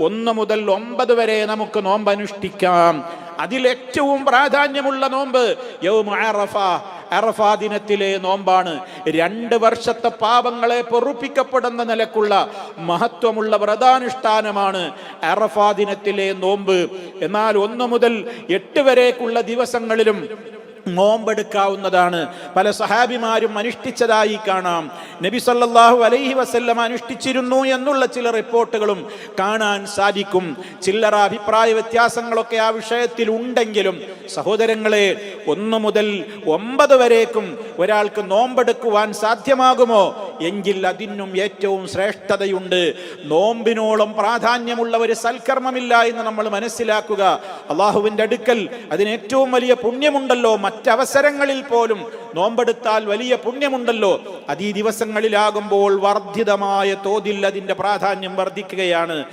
ഒന്ന് മുതൽ ഒമ്പത് വരെ നമുക്ക് നോമ്പ് അനുഷ്ഠിക്കാം. അതിലേറ്റവും പ്രാധാന്യമുള്ള നോമ്പ് യൗമ അറഫ ദിനത്തിലെ നോമ്പാണ്. രണ്ട് വർഷത്തെ പാപങ്ങളെ പൊറുപ്പിക്കപ്പെടുന്ന നിലക്കുള്ള മഹത്വമുള്ള വ്രതാനുഷ്ഠാനമാണ് അറഫാ ദിനത്തിലെ നോമ്പ്. എന്നാൽ ഒന്ന് മുതൽ എട്ട് വരേക്കുള്ള ദിവസങ്ങളിലും നോമ്പെടുക്കാവുന്നതാണ്. പല സഹാബിമാരും അനുഷ്ഠിച്ചതായി കാണാം. നബി സല്ലാഹു അലൈഹി വസല്ലം അനുഷ്ഠിച്ചിരുന്നു എന്നുള്ള ചില റിപ്പോർട്ടുകളും കാണാൻ സാധിക്കും. ചില്ലറ അഭിപ്രായ വ്യത്യാസങ്ങളൊക്കെ ആ വിഷയത്തിൽ ഉണ്ടെങ്കിലും സഹോദരങ്ങളെ ഒന്നു മുതൽ ഒമ്പത് വരേക്കും ഒരാൾക്ക് നോമ്പെടുക്കുവാൻ സാധ്യമാകുമോ? എങ്കിൽ അതിനും ഏറ്റവും ശ്രേഷ്ഠതയുണ്ട്. നോമ്പിനോളം പ്രാധാന്യമുള്ള ഒരു സൽക്കർമ്മമില്ല എന്ന് നമ്മൾ മനസ്സിലാക്കുക. അള്ളാഹുവിന്റെ അടുക്കൽ അതിന് ഏറ്റവും വലിയ പുണ്യമുണ്ടല്ലോ. മറ്റവസരങ്ങളിൽ പോലും നോമ്പെടുത്താൽ വലിയ പുണ്യമുണ്ടല്ലോ. അത് ദിവസങ്ങളിലാകുമ്പോൾ വർദ്ധിതമായ തോതിൽ അതിന്റെ പ്രാധാന്യം വർദ്ധിക്കുകയാണ്.